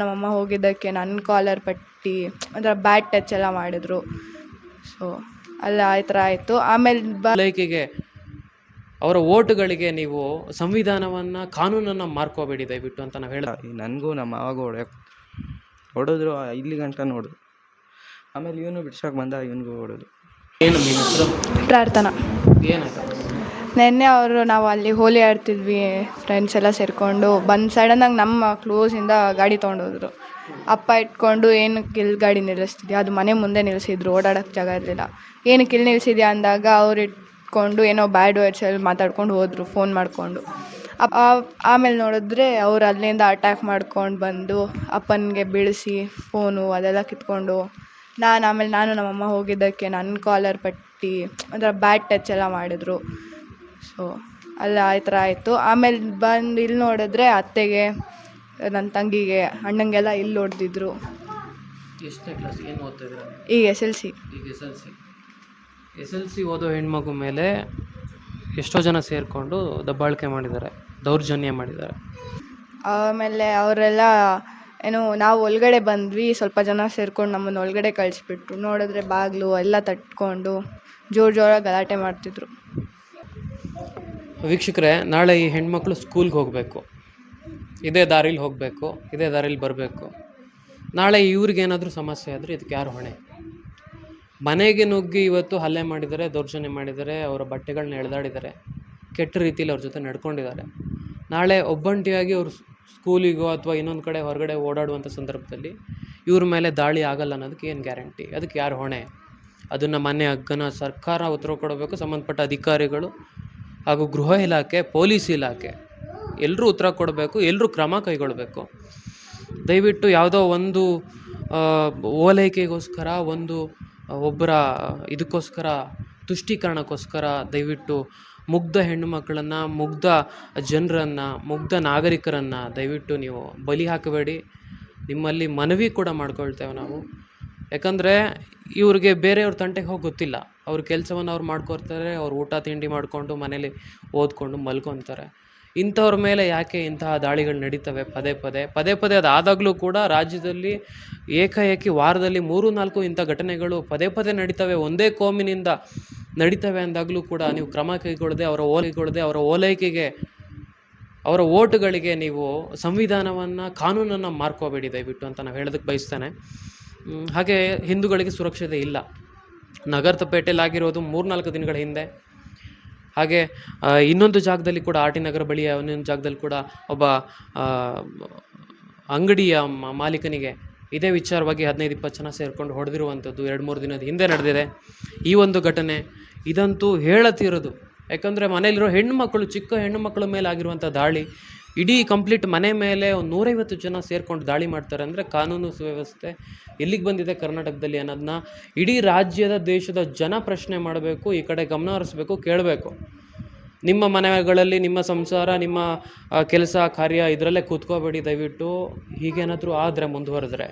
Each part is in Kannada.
ನಮ್ಮಮ್ಮ ಹೋಗಿದ್ದಕ್ಕೆ ನನ್ನ ಕಾಲರ್ ಪಟ್ಟಿ ಒಂಥರ ಬ್ಯಾಡ್ ಟಚ್ ಎಲ್ಲ ಮಾಡಿದ್ರು. ಸೊ ಅಲ್ಲ ಆ ಥರ ಆಯಿತು. ಆಮೇಲೆ ಲೈಕಿಗೆ ಅವರ ಓಟುಗಳಿಗೆ ನೀವು ಸಂವಿಧಾನವನ್ನು ಕಾನೂನನ್ನು ಮಾರ್ಕೋಬೇಡಿ ದಯವಿಟ್ಟು ಅಂತ ನಾವು ಹೇಳ ನನಗೂ ನಮ್ಮ ಮಾವಾಗ ಹೊಡ್ಯಕ್ಕೆ ಹೊಡೆದ್ರು ಇಲ್ಲಿ ಗಂಟ ನೋಡಿದ್ರು ಆಮೇಲೆ ಇವನು ಬಿಡ್ಸೋಕೆ ಬಂದ ಇವನಿಗೂ ಹೊಡೋದು. ಏನು ನಿಮ್ಮ ಹೆಸರು ಪ್ರಾರ್ಥನಾ. ಏನಾಯ್ತು? ನೆನ್ನೆ ಅವರು ನಾವು ಅಲ್ಲಿ ಹೋಲಿ ಆಡ್ತಿದ್ವಿ ಫ್ರೆಂಡ್ಸ್ ಎಲ್ಲ ಸೇರಿಕೊಂಡು. ಬಂದು ಸಡನ್ನಾಗಿ ನಮ್ಮ ಕ್ಲೋಸಿಂದ ಗಾಡಿ ತೊಗೊಂಡೋದ್ರು. ಅಪ್ಪ ಇಟ್ಕೊಂಡು, ಏನು ಕಿಲ್ ಗಾಡಿ ನಿಲ್ಲಿಸ್ತಿದ್ಯಾ? ಅದು ಮನೆ ಮುಂದೆ ನಿಲ್ಲಿಸಿದ್ರು ಓಡಾಡೋಕ್ಕೆ ಜಾಗ ಇರಲಿಲ್ಲ. ಏನು ಕಿಲ್ ನಿಲ್ಲಿಸಿದ್ಯಾ ಅಂದಾಗ ಅವ್ರು ಇಟ್ಕೊಂಡು ಏನೋ ಬ್ಯಾಡ್ ವರ್ಡ್ಸಲ್ಲಿ ಮಾತಾಡ್ಕೊಂಡು ಹೋದರು ಫೋನ್ ಮಾಡಿಕೊಂಡು. ಆಮೇಲೆ ನೋಡಿದ್ರೆ ಅವ್ರು ಅಲ್ಲಿಂದ ಅಟ್ಯಾಕ್ ಮಾಡ್ಕೊಂಡು ಬಂದು ಅಪ್ಪನಿಗೆ ಬೀಳಿಸಿ ಫೋನು ಅದೆಲ್ಲ ಕಿತ್ಕೊಂಡು. ನಾನು ಆಮೇಲೆ, ನಾನು ನಮ್ಮಮ್ಮ ಹೋಗಿದ್ದಕ್ಕೆ ನನ್ನ ಕಾಲರ್ ಪಟ್ಟಿ, ಒಂಥರ ಬ್ಯಾಡ್ ಟಚ್ ಎಲ್ಲ ಮಾಡಿದ್ರು. ಸೊ ಅಲ್ಲ ಆ ಥರ ಆಯಿತು. ಆಮೇಲೆ ಬಂದು ಇಲ್ಲಿ ನೋಡಿದ್ರೆ ಅತ್ತೆಗೆ ನನ್ನ ತಂಗಿಗೆ ಅಣ್ಣಂಗೆಲ್ಲ ಇಲ್ಲಿ ಹೊಡೆದಿದ್ರು ಎಷ್ಟನೇ ಕ್ಲಾಸ್ ಏನು ಓದ್ತಾ ಇದ್ದೀರಾ? ಈಗ ಎಸ್ ಎಲ್ ಸಿ. ಈಗ S L C. S L C ಓದೋ ಹೆಣ್ಮಗು ಮೇಲೆ ಎಷ್ಟೋ ಜನ ಸೇರಿಕೊಂಡು ದಬ್ಬಾಳಿಕೆ ಮಾಡಿದ್ದಾರೆ ದೌರ್ಜನ್ಯ ಮಾಡಿದ್ದಾರೆ. ಆಮೇಲೆ ಅವರೆಲ್ಲ ಏನು ನಾವು ಒಳಗಡೆ ಬಂದ್ವಿ ಸ್ವಲ್ಪ ಜನ ಸೇರ್ಕೊಂಡು ನಮ್ಮನ್ನು ಒಳಗಡೆ ಕಳಿಸ್ಬಿಟ್ರು. ನೋಡಿದ್ರೆ ಬಾಗಿಲು ಎಲ್ಲ ತಟ್ಕೊಂಡು ಜೋರು ಜೋರಾಗಿ ಗಲಾಟೆ ಮಾಡ್ತಿದ್ರು. ವೀಕ್ಷಕರೇ, ನಾಳೆ ಈ ಹೆಣ್ಮಕ್ಳು ಸ್ಕೂಲ್ಗೆ ಹೋಗಬೇಕು. ಇದೇ ದಾರಿಲಿ ಹೋಗಬೇಕು, ಇದೇ ದಾರಿಲಿ ಬರಬೇಕು. ನಾಳೆ ಇವ್ರಿಗೇನಾದರೂ ಸಮಸ್ಯೆ ಆದರೆ ಇದಕ್ಕೆ ಯಾರು ಹೊಣೆ? ಮನೆಗೆ ನುಗ್ಗಿ ಇವತ್ತು ಹಲ್ಲೆ ಮಾಡಿದ್ದಾರೆ, ದೌರ್ಜನ್ಯ ಮಾಡಿದ್ದಾರೆ, ಅವರ ಬಟ್ಟೆಗಳನ್ನ ಎಳೆದಾಡಿದ್ದಾರೆ, ಕೆಟ್ಟ ರೀತಿಯಲ್ಲಿ ಅವ್ರ ಜೊತೆ ನಡ್ಕೊಂಡಿದ್ದಾರೆ. ನಾಳೆ ಒಬ್ಬಂಟಿಯಾಗಿ ಅವರು ಸ್ಕೂಲಿಗೋ ಅಥವಾ ಇನ್ನೊಂದು ಕಡೆ ಹೊರಗಡೆ ಓಡಾಡುವಂಥ ಸಂದರ್ಭದಲ್ಲಿ ಇವ್ರ ಮೇಲೆ ದಾಳಿ ಆಗಲ್ಲ ಅನ್ನೋದಕ್ಕೆ ಏನು ಗ್ಯಾರಂಟಿ? ಅದಕ್ಕೆ ಯಾರು ಹೊಣೆ? ಅದನ್ನು ಮನೆ ಹಗ್ಗನ ಸರ್ಕಾರ ಉತ್ತರ ಕೊಡಬೇಕು, ಸಂಬಂಧಪಟ್ಟ ಅಧಿಕಾರಿಗಳು ಹಾಗೂ ಗೃಹ ಇಲಾಖೆ, ಪೊಲೀಸ್ ಇಲಾಖೆ ಎಲ್ಲರೂ ಉತ್ತರ ಕೊಡಬೇಕು ಎಲ್ಲರೂ ಕ್ರಮ ಕೈಗೊಳ್ಳಬೇಕು. ದಯವಿಟ್ಟು ಯಾವುದೋ ಒಂದು ಓಲೈಕೆಗೋಸ್ಕರ, ಒಂದು ಒಬ್ಬರ ಇದಕ್ಕೋಸ್ಕರ, ತುಷ್ಟೀಕರಣಕ್ಕೋಸ್ಕರ ದಯವಿಟ್ಟು ಮುಗ್ಧ ಹೆಣ್ಣು ಮಕ್ಕಳನ್ನು ಮುಗ್ಧ ಜನರನ್ನು, ಮುಗ್ಧ ನಾಗರಿಕರನ್ನು ದಯವಿಟ್ಟು ನೀವು ಬಲಿ ಹಾಕಬೇಡಿ. ನಿಮ್ಮಲ್ಲಿ ಮನವಿ ಕೂಡ ಮಾಡ್ಕೊಳ್ತೇವೆ ನಾವು. ಯಾಕಂದರೆ ಇವ್ರಿಗೆ ಬೇರೆಯವ್ರ ತಂಟೆಗೆ ಹೋಗಿ ಗೊತ್ತಿಲ್ಲ. ಅವ್ರ ಕೆಲಸವನ್ನು ಅವ್ರು ಮಾಡ್ಕೊಳ್ತಾರೆ ಅವ್ರು ಊಟ ತಿಂಡಿ ಮಾಡಿಕೊಂಡು ಮನೇಲಿ ಓದ್ಕೊಂಡು ಮಲ್ಕೊತಾರೆ. ಇಂಥವ್ರ ಮೇಲೆ ಯಾಕೆ ಇಂತಹ ದಾಳಿಗಳು ನಡೀತವೆ? ಪದೇ ಪದೇ. ಪದೇ ಪದೇ ಅದಾದಾಗಲೂ ಕೂಡ ರಾಜ್ಯದಲ್ಲಿ ಏಕಾಏಕಿ ವಾರದಲ್ಲಿ ಮೂರು, ನಾಲ್ಕು ಇಂಥ ಘಟನೆಗಳು ಪದೇ ಪದೇ ನಡೀತವೆ. ಒಂದೇ ಕೋಮಿನಿಂದ ನಡೀತವೆ ಅಂದಾಗಲೂ ಕೂಡ ನೀವು ಕ್ರಮ ಕೈಗೊಳ್ಳದೆ, ಅವರ ಓಲೈಗೊಳ್ಳದೆ ಅವರ ಓಲೈಕೆಗೆ, ಅವರ ಓಟುಗಳಿಗೆ ನೀವು ಸಂವಿಧಾನವನ್ನು, ಕಾನೂನನ್ನು ಮಾರ್ಕೋಬೇಡಿ ದಯವಿಟ್ಟು ಅಂತ ನಾವು ಹೇಳೋದಕ್ಕೆ ಬಯಸ್ತೇನೆ. ಹಾಗೆ ಹಿಂದೂಗಳಿಗೆ ಸುರಕ್ಷತೆ ಇಲ್ಲ. ನಗರದ ಪೇಟೆಯಲ್ಲಾಗಿರೋದು ಮೂರ್ನಾಲ್ಕು ದಿನಗಳ ಹಿಂದೆ. ಹಾಗೆ ಇನ್ನೊಂದು ಜಾಗದಲ್ಲಿ ಕೂಡ ಆರ್ ಟಿ ನಗರ ಬಳಿಯ ಇನ್ನೊಂದು ಜಾಗದಲ್ಲಿ ಕೂಡ ಒಬ್ಬ ಅಂಗಡಿಯ ಮಾಲೀಕನಿಗೆ ಇದೇ ವಿಚಾರವಾಗಿ ಹದಿನೈದು, ಇಪ್ಪತ್ತು ಜನ ಸೇರಿಕೊಂಡು ಹೊಡೆದಿರುವಂಥದ್ದು ಎರಡು, ಮೂರು ದಿನದ ಹಿಂದೆ ನಡೆದಿದೆ. ಈ ಒಂದು ಘಟನೆ ಇದಂತೂ ಹೇಳತಿರೋದು. ಯಾಕಂದರೆ ಹೆಣ್ಣು ಮಕ್ಕಳು ಚಿಕ್ಕ ಹೆಣ್ಣು ಮಕ್ಕಳ ಮೇಲೆ ಆಗಿರುವಂಥ ದಾಳಿ ಇಡೀ ಕಂಪ್ಲೀಟ್ ಮನೆ ಮೇಲೆ ಒಂದು ನೂರೈವತ್ತು ಜನ ಸೇರ್ಕೊಂಡು ದಾಳಿ ಮಾಡ್ತಾರೆ ಅಂದರೆ ಕಾನೂನು ಸುವ್ಯವಸ್ಥೆ ಎಲ್ಲಿಗೆ ಬಂದಿದೆ ಕರ್ನಾಟಕದಲ್ಲಿ ಅನ್ನೋದನ್ನ ಇಡೀ ರಾಜ್ಯದ ದೇಶದ ಜನ ಪ್ರಶ್ನೆ ಮಾಡಬೇಕು, ಈ ಕಡೆ ಗಮನ ಹರಿಸ್ಬೇಕು, ಕೇಳಬೇಕು. ನಿಮ್ಮ ಮನೆಗಳಲ್ಲಿ ನಿಮ್ಮ ಸಂಸಾರ, ನಿಮ್ಮ ಕೆಲಸ, ಕಾರ್ಯ ಇದರಲ್ಲೇ ಕೂತ್ಕೋಬೇಡಿ ದಯವಿಟ್ಟು. ಹೀಗೇನಾದರೂ ಆದರೆ ಮುಂದುವರೆದ್ರೆ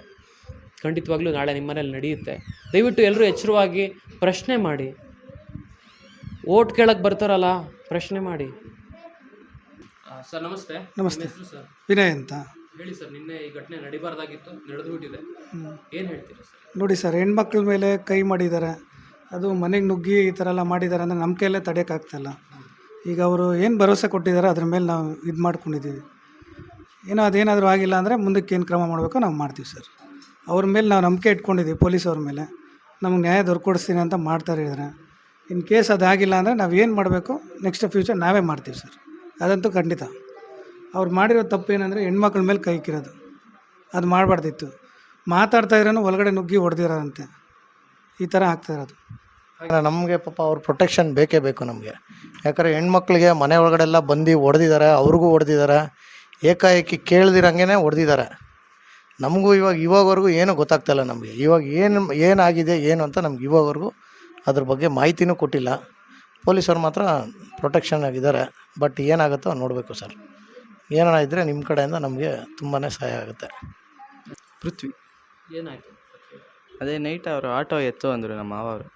ಖಂಡಿತವಾಗ್ಲೂ ನಾಳೆ ನಿಮ್ಮ ಮನೇಲಿ ನಡೆಯುತ್ತೆ. ದಯವಿಟ್ಟು ಎಲ್ಲರೂ ಎಚ್ಚರವಾಗಿ ಪ್ರಶ್ನೆ ಮಾಡಿ. ಓಟ್ ಕೇಳಕ್ಕೆ ಬರ್ತಾರಲ್ಲ, ಪ್ರಶ್ನೆ ಮಾಡಿ. ಸರ್ ನಮಸ್ತೆ. ನಮಸ್ತೆ. ಹೆಸರು ಸರ್? ವಿನಯ್ ಅಂತ. ಹೇಳಿ ಸರ್ ನಿನ್ನೆ ಈ ಘಟನೆ ನಡಿಬಾರ್ದಾಗಿತ್ತು ನಡೆದು ಬಿಟ್ಟಿದೆ ಏನು ಹೇಳ್ತೀರಾ ಸರ್? ನೋಡಿ ಸರ್ ಹೆಣ್ಮಕ್ಳ ಮೇಲೆ ಕೈ ಮಾಡಿದ್ದಾರೆ. ಅದು ಮನೆಗೆ ನುಗ್ಗಿ ಈ ಥರ ಎಲ್ಲ ಮಾಡಿದ್ದಾರೆ ಅಂದರೆ ನಮ್ಮ ಕೈಯಲ್ಲೇ ತಡೆಯೋಕ್ಕಾಗ್ತಾಯಿಲ್ಲ ಈಗ ಅವರು ಏನು ಭರವಸೆ ಕೊಟ್ಟಿದ್ದಾರೆ ಅದ್ರ ಮೇಲೆ ನಾವು ಇದು ಮಾಡ್ಕೊಂಡಿದ್ದೀವಿ. ಏನೋ ಅದೇನಾದರೂ ಆಗಿಲ್ಲ ಅಂದರೆ ಮುಂದಕ್ಕೆ ಏನು ಕ್ರಮ ಮಾಡಬೇಕೋ ನಾವು ಮಾಡ್ತೀವಿ ಸರ್. ಅವ್ರ ಮೇಲೆ ನಾವು ನಂಬಿಕೆ ಇಟ್ಕೊಂಡಿದ್ದೀವಿ ಪೊಲೀಸ್ ಅವ್ರ ಮೇಲೆ. ನಮಗೆ ನ್ಯಾಯ ದೊರಕೊಡಿಸ್ತೀನಿ ಅಂತ ಮಾಡ್ತಾ ಇದ್ದಾರೆ. ಇನ್ ಕೇಸ್ ಅದಾಗಿಲ್ಲ ಅಂದರೆ ನಾವು ಏನು ಮಾಡಬೇಕು ನೆಕ್ಸ್ಟ್ ಫ್ಯೂಚರ್ ನಾವೇ ಮಾಡ್ತೀವಿ ಸರ್. ಅದಂತೂ ಖಂಡಿತ. ಅವ್ರು ಮಾಡಿರೋ ತಪ್ಪು ಏನಂದರೆ ಹೆಣ್ಮಕ್ಳ ಮೇಲೆ ಕೈ ಇಕ್ಕಿರೋದು ಅದು ಮಾಡಬಾರ್ದಿತ್ತು. ಮಾತಾಡ್ತಾ ಇರೋನು ಒಳಗಡೆ ನುಗ್ಗಿ ಹೊಡೆದಿರೋದಂತೆ ಈ ಥರ ಆಗ್ತಾ ಇರೋದು. ನಮಗೆ ಪಾಪ ಅವ್ರ ಪ್ರೊಟೆಕ್ಷನ್ ಬೇಕೇ ಬೇಕು ನಮಗೆ. ಯಾಕಂದರೆ ಹೆಣ್ಮಕ್ಳಿಗೆ ಮನೆ ಒಳಗಡೆಲ್ಲ ಬಂದು ಹೊಡೆದಿದ್ದಾರೆ, ಅವ್ರಿಗೂ ಹೊಡೆದಿದ್ದಾರೆ, ಏಕಾಏಕಿ ಕೇಳ್ದಿರಂಗೆ ಹೊಡೆದಿದ್ದಾರೆ. ನಮಗೂ ಇವಾಗ, ಇವಾಗವರೆಗೂ ಏನೂ ಗೊತ್ತಾಗ್ತಾಯಿಲ್ಲ ನಮಗೆ. ಇವಾಗ ಏನು, ಏನಾಗಿದೆ, ಏನು ಅಂತ ನಮ್ಗೆ ಇವಾಗವರೆಗೂ ಅದ್ರ ಬಗ್ಗೆ ಮಾಹಿತಿನೂ ಕೊಟ್ಟಿಲ್ಲ. ಪೊಲೀಸರು ಮಾತ್ರ ಪ್ರೊಟೆಕ್ಷನ್ ಆಗಿದ್ದಾರೆ ಬಟ್ ಏನಾಗುತ್ತೋ ನೋಡಬೇಕು ಸರ್. ಏನಾರ ಇದ್ದರೆ ನಿಮ್ಮ ಕಡೆಯಿಂದ ನಮಗೆ ತುಂಬಾ ಸಹಾಯ ಆಗುತ್ತೆ. ಪೃಥ್ವಿ. ಏನಾಯಿತು? ಅದೇ ನೈಟ್ ಅವರು ಆಟೋ ಎತ್ತು ಅಂದರು ನಮ್ಮ ಮಾವರು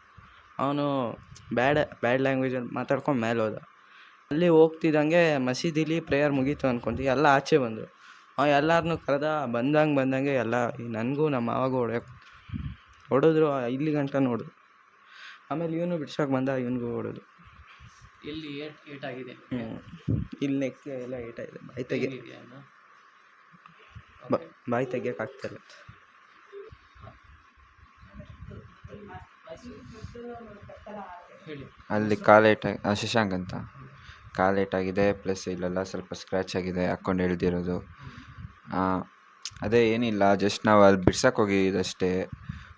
ಅವನು ಬ್ಯಾಡ್ ಬ್ಯಾಡ್ ಲ್ಯಾಂಗ್ವೇಜಲ್ಲಿ ಮಾತಾಡ್ಕೊಂಡು ಮೇಲೆ ಹೋದ. ಅಲ್ಲಿ ಹೋಗ್ತಿದ್ದಂಗೆ ಮಸೀದಿಲಿ ಪ್ರೇಯರ್ ಮುಗೀತು ಅಂದ್ಕೊಂತೀವಿ ಎಲ್ಲ ಆಚೆ ಬಂದರು. ಅವ ಎಲ್ಲರನ್ನೂ ಕರೆದ ಬಂದಂಗೆ ಬಂದಂಗೆ ಎಲ್ಲ ನನಗೂ ನಮ್ಮ ಮಾವಾಗೂ ಹೊಡೆಯೋಕೆ ಹೊಡೆದ್ರು. ಇಲ್ಲಿ ಗಂಟ ನೋಡಿದ್ರು. ಆಮೇಲೆ ಇವನು ಬಿಡ್ಸೋಕೆ ಬಂದ ಇವನಿಗೂ ಹೊಡೆದು ಎಲ್ಲಿ ಏಟ್ ಏಟ್ ಹ್ಞೂ ಇಲ್ಲಿ ನೆಕ್ ಎಲ್ಲ ಏಟಾಗಿದೆ. ಬಾಯಿ ತೆಗಿ. ಬಾಯಿ ತೆಗಿಯಕ್ಕೆ ಆಗ್ತಿಲ್ಲ ಅಲ್ಲಿ ಕಾಲೇಟ್ ಶಶಾಂಕ್ ಅಂತ. ಕಾಲೇಟಾಗಿದೆ ಪ್ಲಸ್ ಇಲ್ಲೆಲ್ಲ ಸ್ವಲ್ಪ ಸ್ಕ್ರ್ಯಾಚ್ ಆಗಿದೆ ಹಾಕ್ಕೊಂಡು ಎಳ್ದಿರೋದು ಅದೇ ಏನಿಲ್ಲ ಜಸ್ಟ್ ನಾವು ಅಲ್ಲಿ ಬಿಡ್ಸಕ್ಕೆ ಹೋಗಿದ್ದಷ್ಟೇ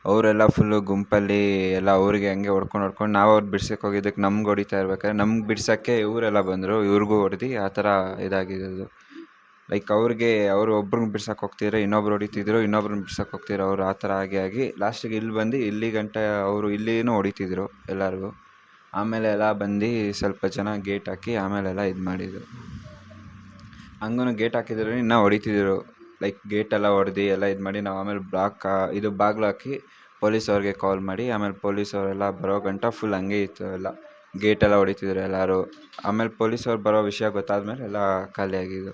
ಅವರೆಲ್ಲ ಫುಲ್ಲು ಗುಂಪಲ್ಲಿ ಎಲ್ಲ ಅವ್ರಿಗೆ ಹಂಗೆ ಹೊಡ್ಕೊಂಡು ಹೊಡ್ಕೊಂಡು ನಾವು ಅವ್ರು ಬಿಡ್ಸಕ್ಕೆ ಹೋಗಿದ್ದಕ್ಕೆ ನಮ್ಗೆ ಹೊಡಿತಾ ಇರ್ಬೇಕಾದ್ರೆ ನಮ್ಗೆ ಬಿಡ್ಸೋಕ್ಕೆ ಇವರೆಲ್ಲ ಬಂದರು, ಇವ್ರಿಗೂ ಹೊಡೆದು, ಆ ಥರ ಇದಾಗಿರೋದು. ಲೈಕ್ ಅವ್ರಿಗೆ ಅವರು ಒಬ್ರಿಗೆ ಬಿಡ್ಸಕ್ಕೆ ಹೋಗ್ತಿದ್ರೆ ಇನ್ನೊಬ್ರು ಹೊಡಿತಿದ್ರು ಇನ್ನೊಬ್ರನ್ನ ಬಿಡ್ಸಕ್ಕೆ ಹೋಗ್ತಿದ್ರು, ಅವ್ರು ಆ ಥರ ಆಗಿ ಆಗಿ ಲಾಸ್ಟಿಗೆ ಇಲ್ಲಿ ಬಂದು ಇಲ್ಲಿ ಗಂಟೆ ಅವರು ಇಲ್ಲಿನೂ ಹೊಡಿತಿದ್ರು ಎಲ್ಲರಿಗೂ. ಆಮೇಲೆ ಎಲ್ಲ ಬಂದು ಸ್ವಲ್ಪ ಜನ ಗೇಟ್ ಹಾಕಿ ಆಮೇಲೆಲ್ಲ ಇದು ಮಾಡಿದರು. ಹಂಗೂ ಗೇಟ್ ಹಾಕಿದ್ರು ಇನ್ನೂ ಹೊಡಿತಿದ್ರು. ಲೈಕ್ ಗೇಟೆಲ್ಲ ಹೊಡೆದು ಎಲ್ಲ ಇದು ಮಾಡಿ ನಾವು ಆಮೇಲೆ ಬ್ಲಾಕ್ ಇದು ಬಾಗಿಲು ಹಾಕಿ ಪೊಲೀಸ್ ಅವ್ರಿಗೆ ಕಾಲ್ ಮಾಡಿ, ಆಮೇಲೆ ಪೊಲೀಸ್ ಅವರೆಲ್ಲ ಬರೋ ಗಂಟ ಫುಲ್ ಹಂಗೆ ಇತ್ತು ಎಲ್ಲ. ಗೇಟೆಲ್ಲ ಹೊಡಿತಿದ್ರು ಎಲ್ಲರೂ. ಆಮೇಲೆ ಪೊಲೀಸ್ ಅವ್ರು ಬರೋ ವಿಷಯ ಗೊತ್ತಾದ್ಮೇಲೆ ಎಲ್ಲ ಖಾಲಿ ಆಗಿದ್ದು.